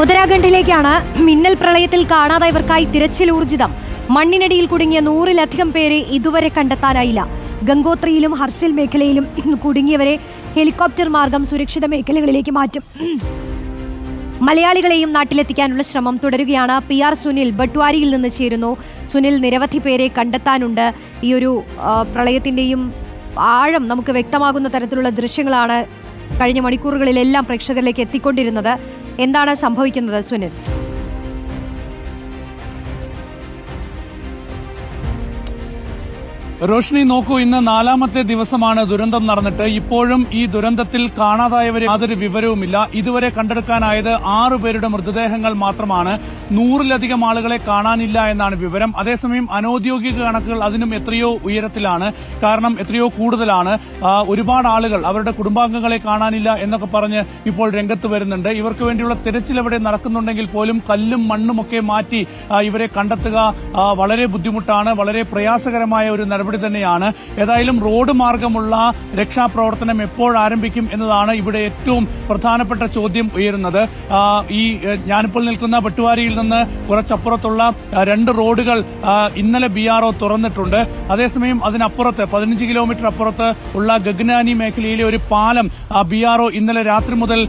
ഉത്തരാഖണ്ഡിലേക്കാണ് മിന്നൽ പ്രളയത്തിൽ കാണാതായവർക്കായി തിരച്ചിൽ ഊർജിതം. മണ്ണിനടിയിൽ കുടുങ്ങിയ നൂറിലധികം പേരെ ഇതുവരെ കണ്ടെത്താനായില്ല. ഗംഗോത്രിയിലും ഹർസിൽ മേഖലയിലും കുടുങ്ങിയവരെ ഹെലികോപ്റ്റർ മാർഗം സുരക്ഷിത മേഖലകളിലേക്ക് മാറ്റും. മലയാളികളെയും നാട്ടിലെത്തിക്കാനുള്ള ശ്രമം തുടരുകയാണ്. പി ആർ സുനിൽ ബട്വാരിയിൽ നിന്ന് ചേരുന്നു. സുനിൽ നിരവധി പേരെ കണ്ടെത്താനുണ്ട്. ഈ ഒരു പ്രളയത്തിന്റെയും ആഴം നമുക്ക് വ്യക്തമാകുന്ന തരത്തിലുള്ള ദൃശ്യങ്ങളാണ് കഴിഞ്ഞ മണിക്കൂറുകളിലെല്ലാം പ്രേക്ഷകരിലേക്ക് എത്തിക്കൊണ്ടിരുന്നത്. എന്താണ് സംഭവിക്കുന്നത് സുനിൽ? റോഷ്നി നോക്കൂ ഇന്ന് നാലാമത്തെ ദിവസമാണ് ദുരന്തം നടന്നിട്ട്. ഇപ്പോഴും ഈ ദുരന്തത്തിൽ കാണാതായവരെ യാതൊരു വിവരവുമില്ല. ഇതുവരെ കണ്ടെടുക്കാനായത് ആറു പേരുടെ മൃതദേഹങ്ങൾ മാത്രമാണ്. നൂറിലധികം ആളുകളെ കാണാനില്ല എന്നാണ് വിവരം. അതേസമയം അനൌദ്യോഗിക കണക്കുകൾ അതിനും എത്രയോ ഉയരത്തിലാണ്. കാരണം എത്രയോ കൂടുതലാണ്. ഒരുപാട് ആളുകൾ അവരുടെ കുടുംബാംഗങ്ങളെ കാണാനില്ല എന്നൊക്കെ പറഞ്ഞ് ഇപ്പോൾ രംഗത്ത് വരുന്നുണ്ട്. ഇവർക്ക് വേണ്ടിയുള്ള തിരച്ചിൽ എവിടെ നടക്കുന്നുണ്ടെങ്കിൽ പോലും കല്ലും മണ്ണുമൊക്കെ മാറ്റി ഇവരെ കണ്ടെത്തുക വളരെ ബുദ്ധിമുട്ടാണ്. വളരെ പ്രയാസകരമായ ഒരു നടപടി തന്നെയാണ്. ഏതായാലും റോഡ് മാർഗമുള്ള രക്ഷാപ്രവർത്തനം എപ്പോൾ ആരംഭിക്കും എന്നതാണ് ഇവിടെ ഏറ്റവും പ്രധാനപ്പെട്ട ചോദ്യം ഉയരുന്നത്. ഈ ഞാനിപ്പോൾ നിൽക്കുന്ന പട്ടുവാരിയിൽ നിന്ന് കുറച്ചപ്പുറത്തുള്ള രണ്ട് റോഡുകൾ ഇന്നലെ ബി ആർ ഒ തുറന്നിട്ടുണ്ട്. അതേസമയം അതിനപ്പുറത്ത് പതിനഞ്ച് കിലോമീറ്റർ അപ്പുറത്ത് ഉള്ള ഗഗ്നാനി മേഖലയിലെ ഒരു പാലം ബി ആർ ഒ ഇന്നലെ രാത്രി മുതൽ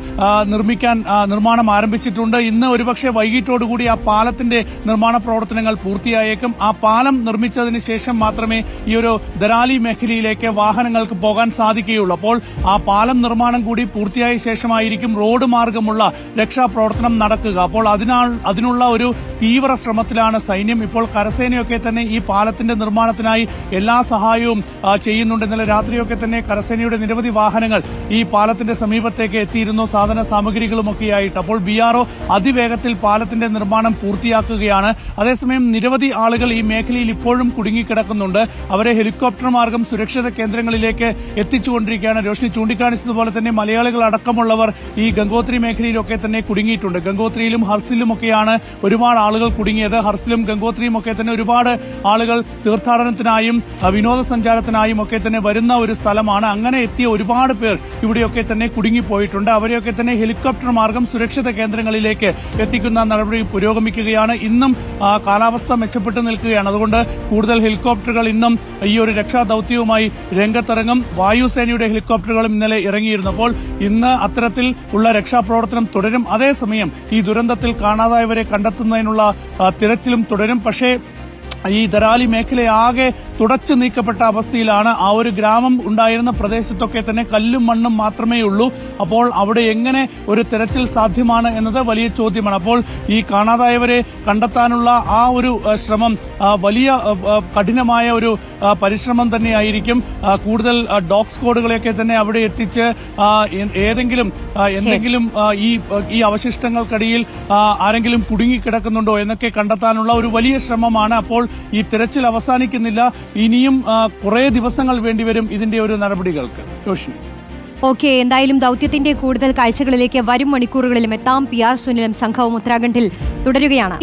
നിർമ്മിക്കാൻ നിർമ്മാണം ആരംഭിച്ചിട്ടുണ്ട്. ഇന്ന് ഒരുപക്ഷെ വൈകിട്ടോടുകൂടി ആ പാലത്തിന്റെ നിർമ്മാണ പ്രവർത്തനങ്ങൾ പൂർത്തിയായേക്കും. ആ പാലം നിർമ്മിച്ചതിന് ശേഷം മാത്രമേ ഒരു ദരാലി മേഖലയിലേക്ക് വാഹനങ്ങൾക്ക് പോകാൻ സാധിക്കുകയുള്ളൂ. അപ്പോൾ ആ പാലം നിർമ്മാണം കൂടി പൂർത്തിയായ ശേഷമായിരിക്കും റോഡ് മാർഗമുള്ള രക്ഷാപ്രവർത്തനം നടക്കുക. അപ്പോൾ അതിനാൽ അതിനുള്ള ഒരു തീവ്ര ശ്രമത്തിലാണ് സൈന്യം ഇപ്പോൾ കരസേനയൊക്കെ തന്നെ ഈ പാലത്തിന്റെ നിർമ്മാണത്തിനായി എല്ലാ സഹായവും ചെയ്യുന്നുണ്ട്. ഇന്നലെ രാത്രിയൊക്കെ തന്നെ കരസേനയുടെ നിരവധി വാഹനങ്ങൾ ഈ പാലത്തിന്റെ സമീപത്തേക്ക് എത്തിയിരുന്നു. സാധന സാമഗ്രികളുമൊക്കെയായിട്ട്. അപ്പോൾ ബി ആർ അതിവേഗത്തിൽ പാലത്തിന്റെ നിർമ്മാണം പൂർത്തിയാക്കുകയാണ്. അതേസമയം നിരവധി ആളുകൾ ഈ മേഖലയിൽ ഇപ്പോഴും കുടുങ്ങിക്കിടക്കുന്നുണ്ട്. അവരെ ഹെലികോപ്റ്റർ മാർഗം സുരക്ഷിത കേന്ദ്രങ്ങളിലേക്ക് എത്തിച്ചുകൊണ്ടിരിക്കുകയാണ്. രോഷിനി ചൂണ്ടിക്കാണിച്ചതുപോലെ തന്നെ മലയാളികൾ അടക്കമുള്ളവർ ഈ ഗംഗോത്രി മേഖലയിലൊക്കെ തന്നെ കുടുങ്ങിയിട്ടുണ്ട്. ഗംഗോത്രിയിലും ഹർസിലുമൊക്കെയാണ് ഒരുപാട് ആളുകൾ കുടുങ്ങിയത്. ഹർസിലും ഗംഗോത്രിയും ഒക്കെ തന്നെ ഒരുപാട് ആളുകൾ തീർത്ഥാടനത്തിനായും വിനോദസഞ്ചാരത്തിനായും ഒക്കെ തന്നെ വരുന്ന ഒരു സ്ഥലമാണ്. അങ്ങനെ എത്തിയ ഒരുപാട് പേർ ഇവിടെയൊക്കെ തന്നെ കുടുങ്ങിപ്പോയിട്ടുണ്ട്. അവരെയൊക്കെ തന്നെ ഹെലികോപ്റ്റർ മാർഗം സുരക്ഷിത കേന്ദ്രങ്ങളിലേക്ക് എത്തിക്കുന്ന നടപടി പുരോഗമിക്കുകയാണ്. ഇന്നും കാലാവസ്ഥ മെച്ചപ്പെട്ടു നിൽക്കുകയാണ്. അതുകൊണ്ട് കൂടുതൽ ഹെലികോപ്റ്ററുകൾ ഇന്നും ഈ ഒരു രക്ഷാദൌത്യവുമായി രംഗത്തിറങ്ങും. വായുസേനയുടെ ഹെലികോപ്റ്ററുകളും ഇന്നലെ ഇറങ്ങിയിരുന്നപ്പോൾ ഇന്ന് അത്തരത്തിൽ ഉള്ള രക്ഷാപ്രവർത്തനം തുടരും. അതേസമയം ഈ ദുരന്തത്തിൽ കാണാതായവരെ കണ്ടെത്തുന്നതിനുള്ള തിരച്ചിലും തുടരും. പക്ഷേ ഈ ദരാലി മേഖലയാകെ തുടച്ചു നീക്കപ്പെട്ട അവസ്ഥയിലാണ് ആ ഒരു ഗ്രാമം ഉണ്ടായിരുന്ന പ്രദേശത്തൊക്കെ തന്നെ കല്ലും മണ്ണും മാത്രമേ ഉള്ളൂ. അപ്പോൾ അവിടെ എങ്ങനെ ഒരു തെരച്ചിൽ സാധ്യമാണ് എന്നത് വലിയ ചോദ്യമാണ്. അപ്പോൾ ഈ കാണാതായവരെ കണ്ടെത്താനുള്ള ആ ഒരു ശ്രമം വലിയ കഠിനമായ ഒരു പരിശ്രമം തന്നെയായിരിക്കും. കൂടുതൽ ഡോഗ് സ്ക്വാഡുകളെയൊക്കെ തന്നെ അവിടെ എത്തിച്ച് ഏതെങ്കിലും എന്തെങ്കിലും ഈ ഈ അവശിഷ്ടങ്ങൾക്കടിയിൽ ആരെങ്കിലും കുടുങ്ങിക്കിടക്കുന്നുണ്ടോ എന്നൊക്കെ കണ്ടെത്താനുള്ള ഒരു വലിയ ശ്രമമാണ്. അപ്പോൾ ഈ തിരച്ചിൽ അവസാനിക്കുന്നില്ല. ഇനിയും കുറേ ദിവസങ്ങൾ വേണ്ടിവരും ഇതിന്റെ ഒരു നടപടികൾക്ക്. ജോഷി ഓക്കെ എന്തായാലും ദൗത്യത്തിന്റെ കൂടുതൽ കാഴ്ചകളിലേക്ക് വരും മണിക്കൂറുകളിലും എത്താം പി ആർ സുനിലും സംഘവും ഉത്തരാഖണ്ഡിൽ തുടരുകയാണ്.